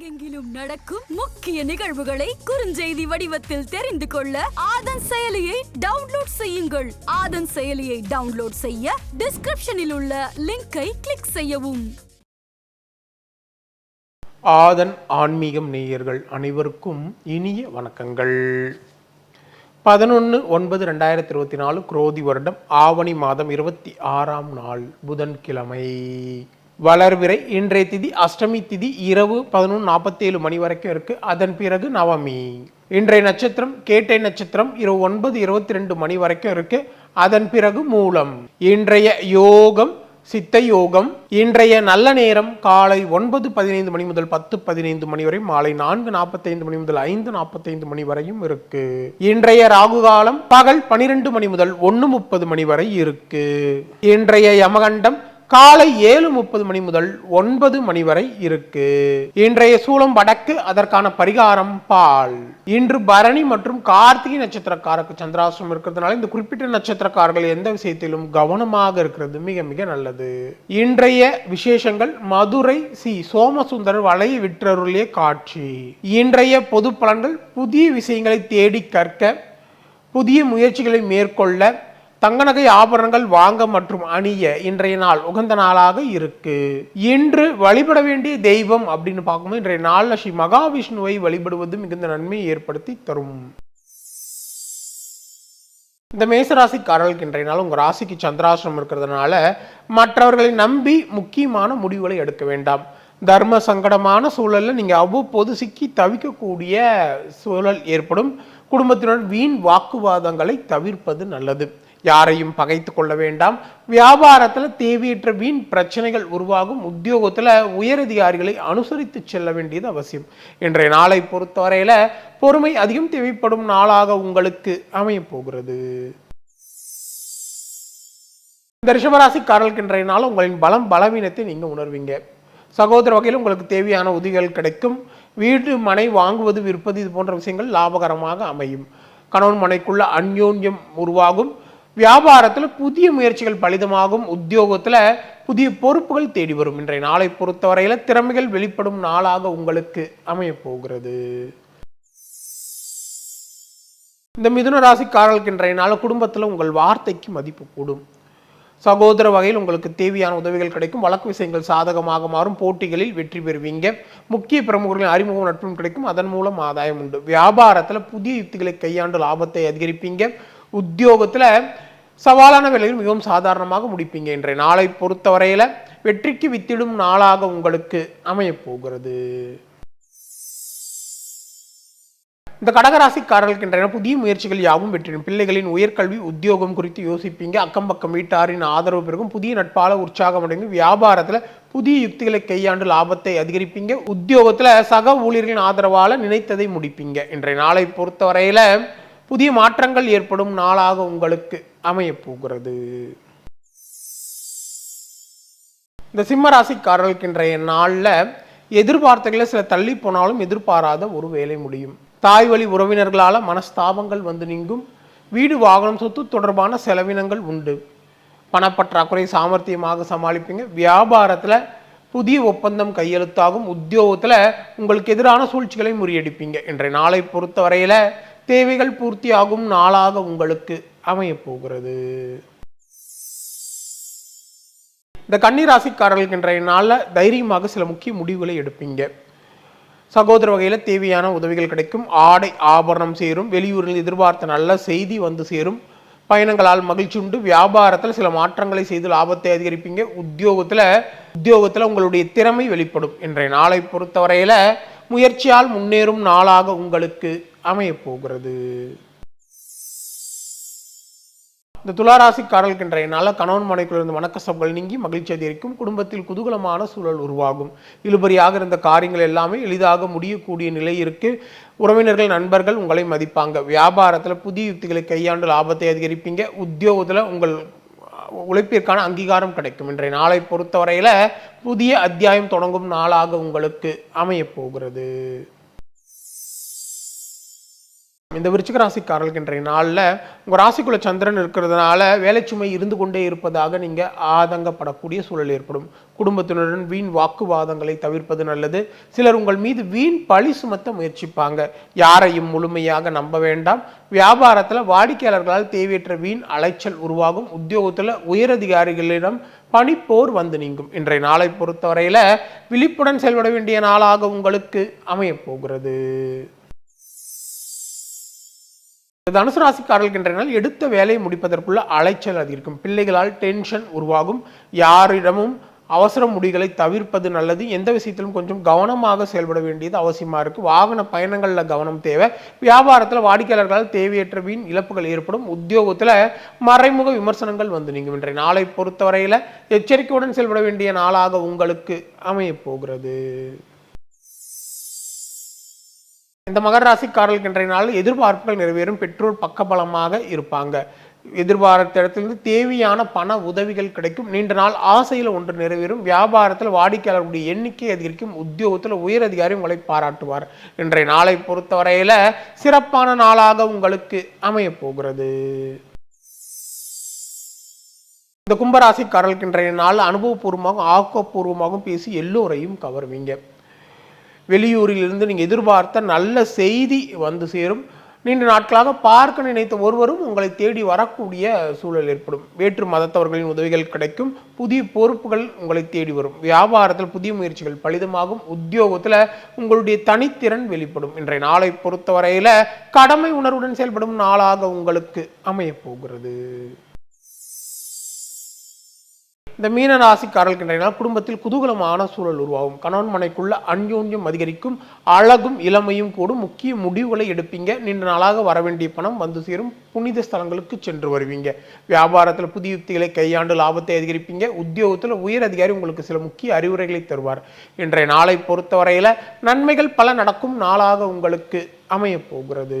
உலகெங்கிலும் நடக்கும் முக்கிய நிகழ்வுகளை குறுஞ்செய்தி வடிவத்தில் தெரிந்து கொள்ள ஆதன் செயலியை டவுன்லோட் செய்யுங்கள். ஆதன் செயலியை டவுன்லோட் செய்ய டிஸ்கிரிப்ஷனில் உள்ள லிங்கை கிளிக் செய்யவும். ஆதன் ஆன்மீகம் நேயர்கள் அனைவருக்கும் இனிய வணக்கங்கள். பதினொன்று ஒன்பது ரெண்டாயிரத்தி இருபத்தி நாலு குரோதி வருடம் ஆவணி மாதம் இருபத்தி ஆறாம் நாள் புதன்கிழமை. வளர்விரை இன்றைய திதி அஷ்டமி திதி இரவு பதினொன்று நாற்பத்தேழு மணி வரைக்கும் இருக்கு. அதன் பிறகு நவமி. இன்றைய நட்சத்திரம் கேட்டை நட்சத்திரம் இரவு ஒன்பது இருபத்தி ரெண்டு மணி வரைக்கும் இருக்கு. அதன் பிறகு மூலம். இன்றைய யோகம் சித்த யோகம் இன்றைய நல்ல நேரம் காலை ஒன்பது பதினைந்து மணி முதல் பத்து பதினைந்து மணி வரை மாலை நான்கு நாற்பத்தைந்து மணி முதல் ஐந்து நாற்பத்தைந்து மணி வரையும் இருக்கு. இன்றைய ராகு காலம் பகல் பனிரெண்டு மணி முதல் ஒன்று முப்பது மணி வரை இருக்கு. இன்றைய யமகண்டம் காலை ஏழு முப்பது மணி முதல் ஒன்பது மணி வரை இருக்கு. இன்றைய சூலம் வடக்கு அதற்கான பரிகாரம் பால். இன்று பரணி மற்றும் கார்த்திகை நட்சத்திரக்காரருக்கு சந்திராசிரம் இருக்கிறதுனால இந்த குறிப்பிட்ட நட்சத்திரக்காரர்கள் எந்த விஷயத்திலும் கவனமாக இருக்கிறது மிக மிக நல்லது. இன்றைய விசேஷங்கள் மதுரை சி சோமசுந்தரர் வலையை விற்றருளிய காட்சி. இன்றைய பொது பலன்கள் புதிய விஷயங்களை தேடி கற்க புதிய முயற்சிகளை மேற்கொள்ள தங்க நகை ஆபரணங்கள் வாங்க மற்றும் அணிய இன்றைய நாள் உகந்த நாளாக இருக்கு. இன்று வழிபட வேண்டிய தெய்வம் அப்படின்னு பார்க்கும்போது இன்றைய நாளில் ஸ்ரீ மகாவிஷ்ணுவை வழிபடுவது மிகுந்த நன்மையை ஏற்படுத்தி தரும். இந்த மேசராசிக்காரர்களுக்கு இன்றைய நாள் உங்கள் ராசிக்கு சந்திராசிரம் இருக்கிறதுனால மற்றவர்களை நம்பி முக்கியமான முடிவுகளை எடுக்க வேண்டாம். தர்ம சங்கடமான சூழலில் நீங்கள் அவ்வப்போது சிக்கி தவிக்கக்கூடிய சூழல் ஏற்படும். குடும்பத்தினர் வீண் வாக்குவாதங்களை தவிர்ப்பது நல்லது. யாரையும் பகைத்து கொள்ள வேண்டாம். வியாபாரத்தில் தேவையற்ற வீண் பிரச்சனைகள் உருவாகும். உத்தியோகத்தில் உயரதிகாரிகளை அனுசரித்து செல்ல வேண்டியது அவசியம். இன்றைய நாளை பொறுத்தவரையில் பொறுமை அதிகம் தேவைப்படும் நாளாக உங்களுக்கு அமையப் போகிறது. இந்த ரிஷபராசிக்காரர்களுக்கு இன்றைய நாள் உங்களின் பலம் பலவீனத்தை நீங்கள் உணர்வீங்க. சகோதர வகையில் உங்களுக்கு தேவையான உதவிகள் கிடைக்கும். வீடு மனை வாங்குவது விற்பது இது போன்ற விஷயங்கள் லாபகரமாக அமையும். கணவன் மனைக்குள்ள அந்யோன்யம் உருவாகும். வியாபாரத்தில் புதிய முயற்சிகள் பலிதமாகும். உத்தியோகத்தில் புதிய பொறுப்புகள் தேடி வரும். இன்றைய நாளை பொறுத்தவரையில் திறமைகள் வெளிப்படும் நாளாக உங்களுக்கு அமையப்போகிறது இந்த மிதுன ராசிக்காரர்களுக்கு இன்றைய நாள் குடும்பத்தில் உங்கள் வார்த்தைக்கு மதிப்பு கூடும். சகோதர வகையில் உங்களுக்கு தேவையான உதவிகள் கிடைக்கும். வழக்கு விஷயங்கள் சாதகமாக மாறும். போட்டிகளில் வெற்றி பெறுவீங்க. முக்கிய பிரமுகர்களின் அறிமுகம் நட்பும் கிடைக்கும். அதன் மூலம் ஆதாயம் உண்டு. வியாபாரத்தில் புதிய யுக்திகளை கையாண்டு லாபத்தை அதிகரிப்பீங்க. உத்தியோகத்தில் சவாலான வேலைகள் மிகவும் சாதாரணமாக முடிப்பீங்க இன்றைய நாளை பொறுத்தவரையில் வெற்றிக்கு வித்திடும் நாளாக உங்களுக்கு அமையப்போகிறது. இந்த கடகராசிக்காரர்களுக்கு இன்றைய புதிய முயற்சிகள் யாவும் வெற்றிடும் பிள்ளைகளின் உயர்கல்வி உத்தியோகம் குறித்து யோசிப்பீங்க. அக்கம் பக்கம் வீட்டாரின் ஆதரவு பெருகும். புதிய நட்பால உற்சாகம் அடைந்து வியாபாரத்தில் புதிய யுக்திகளை கையாண்டு லாபத்தை அதிகரிப்பீங்க. உத்தியோகத்தில் சக ஊழியர்களின் ஆதரவால் நினைத்ததை முடிப்பீங்க. இன்றைய நாளை பொறுத்தவரையில் புதிய மாற்றங்கள் ஏற்படும் நாளாக உங்களுக்கு அமையப்போகிறது. இந்த சிம்மராசிக்காரர்களுக்கு இன்றைய நாளில் எதிர்பார்த்தைகளை சில தள்ளி போனாலும் எதிர்பாராத ஒரு வேலை முடியும். தாய் வழி உறவினர்களால் மனஸ்தாபங்கள் வந்து நீங்கும். வீடு வாகனம் சொத்து தொடர்பான செலவினங்கள் உண்டு. பணப்பற்றாக்குறை சாமர்த்தியமாக சமாளிப்பீங்க. வியாபாரத்தில் புதிய ஒப்பந்தம் கையெழுத்தாகும். உத்தியோகத்தில் உங்களுக்கு எதிரான சூழ்ச்சிகளை முறியடிப்பீங்க. இன்றைய நாளை பொறுத்தவரையில் தேவைகள் பூர்த்தியாகும் நாளாக உங்களுக்கு அமையப்போகிறது. இந்த கன்னிராசிக்காரர்களுக்கு இன்றைய நாளில் தைரியமாக சில முக்கிய முடிவுகளை எடுப்பீங்க. சகோதர வகையில் தேவையான உதவிகள் கிடைக்கும். ஆடை ஆபரணம் சேரும். வெளியூரில் எதிர்பார்த்த நல்ல செய்தி வந்து சேரும். பயணங்களால் மகிழ்ச்சி உண்டு. வியாபாரத்தில் சில மாற்றங்களை செய்து லாபத்தை அதிகரிப்பீங்க. உத்தியோகத்தில் உத்தியோகத்தில் உங்களுடைய திறமை வெளிப்படும். இன்றைய நாளை பொறுத்தவரையில் முயற்சியால் முன்னேறும் நாளாக உங்களுக்கு அமையப்போகிறது. இந்த துளாராசிக்காரர்களுக்கு இன்றைய நாள கணவன் மனைக்குள்ளிருந்து இருந்த மனக்கசப்புகள் நீங்கி மகிழ்ச்சி அதிகரிக்கும். குடும்பத்தில் குதூகலமான சூழல் உருவாகும். இழுபறியாக இருந்த காரியங்கள் எல்லாமே எளிதாக முடியக்கூடிய நிலை இருக்கு. உறவினர்கள் நண்பர்கள் உங்களை மதிப்பாங்க. வியாபாரத்தில் புதிய யுக்திகளை கையாண்டு லாபத்தை அதிகரிப்பீங்க. உத்தியோகத்தில் உங்கள் உழைப்பிற்கான அங்கீகாரம் கிடைக்கும். இன்றைய நாளை பொறுத்தவரையில் புதிய அத்தியாயம் தொடங்கும் நாளாக உங்களுக்கு அமையப்போகிறது இந்த விருச்சிக ராசிக்காரர்களுக்கு இன்றைய நாளில் உங்கள் ராசிக்குள்ள சந்திரன் இருக்கிறதுனால வேலைச்சுமை இருந்து கொண்டே இருப்பதாக நீங்கள் ஆதங்கப்படக்கூடிய சூழல் ஏற்படும். குடும்பத்தினருடன் வீண் வாக்குவாதங்களை தவிர்ப்பது நல்லது. சிலர் உங்கள் மீது வீண் பழி சுமத்த முயற்சிப்பாங்க. யாரையும் முழுமையாக நம்ப வேண்டாம். வியாபாரத்தில் வாடிக்கையாளர்களால் தேவையற்ற வீண் அலைச்சல் உருவாகும். உத்தியோகத்தில் உயரதிகாரிகளிடம் பணிப்போர் வந்து நீங்கும். இன்றைய நாளை பொறுத்தவரையில் விழிப்புடன் செயல்பட வேண்டிய நாளாக உங்களுக்கு அமையப் போகிறது. தனுசு ராசிக்காரர்களுக்கு என்றனால் நாள் எடுத்த வேலையை முடிப்பதற்குள்ள அலைச்சல் அதிகரிக்கும் பிள்ளைகளால் டென்ஷன் உருவாகும். யாரிடமும் அவசர முடிகளை தவிர்ப்பது நல்லது. எந்த விஷயத்திலும் கொஞ்சம் கவனமாக செயல்பட வேண்டியது அவசியமாக இருக்குது வாகன பயணங்களில் கவனம் தேவை. வியாபாரத்தில் வாடிக்கையாளர்களால் தேவையற்ற வீண் இழப்புகள் ஏற்படும். உத்தியோகத்தில் மறைமுக விமர்சனங்கள் வந்து நீங்கும். இன்றைய நாளை பொறுத்தவரையில் எச்சரிக்கையுடன் செயல்பட வேண்டிய நாளாக உங்களுக்கு அமையப் போகிறது. இந்த மகர ராசிக்காரர்களுக்கு இன்றைய நாள் எதிர்பார்ப்புகள் நிறைவேறும் பெற்றோர் பக்கபலமாக இருப்பாங்க. எதிர்பார்த்த இடத்திலிருந்து தேவையான பண உதவிகள் கிடைக்கும். நீண்ட நாள் ஆசையில் ஒன்று நிறைவேறும். வியாபாரத்தில் வாடிக்கையாளர்களுடைய எண்ணிக்கை அதிகரிக்கும். உத்தியோகத்தில் உயர் அதிகாரி உங்களை பாராட்டுவார். இன்றைய நாளை பொறுத்தவரையில சிறப்பான நாளாக உங்களுக்கு அமையப் போகிறது. இந்த கும்பராசிக்காரர்களுக்கு இன்றைய நாள் அனுபவபூர்வமாகவும் ஆக்கப்பூர்வமாகவும் பேசி எல்லோரையும் கவருவீங்க. வெளியூரிலிருந்து நீங்கள் எதிர்பார்த்த நல்ல செய்தி வந்து சேரும். நீண்ட நாட்களாக பார்க்க நினைத்த ஒருவரும் உங்களை தேடி வரக்கூடிய சூழல் ஏற்படும். வேற்று மதத்தவர்களின் உதவிகள் கிடைக்கும். புதிய பொறுப்புகள் உங்களை தேடி வரும். வியாபாரத்தில் புதிய முயற்சிகள் பலிதமாகும். உத்தியோகத்தில் உங்களுடைய தனித்திறன் வெளிப்படும். இன்றைய நாளை பொறுத்தவரையில் கடமை உணர்வுடன் செயல்படும் நாளாக உங்களுக்கு அமையப் போகிறது. இந்த மீன ராசிக்காரர்களுக்கு இன்றைய குடும்பத்தில் குதூகலமான சூழல் உருவாகும். கணவன் மனைக்குள்ள அந்யோன்யம் அதிகரிக்கும். அழகும் இளமையும் கூடும். முக்கிய முடிவுகளை எடுப்பீங்க. நீண்ட நாளாக வர வேண்டிய பணம் வந்து சேரும். புனித ஸ்தலங்களுக்கு சென்று வருவீங்க. வியாபாரத்தில் புதிய யுக்திகளை கையாண்டு லாபத்தை அதிகரிப்பீங்க. உத்தியோகத்தில் உயர் அதிகாரி உங்களுக்கு சில முக்கிய அறிவுரைகளை தருவார். இன்றைய நாளை பொறுத்தவரையில் நன்மைகள் பல நடக்கும். நாளாக உங்களுக்கு அமையப் போகிறது.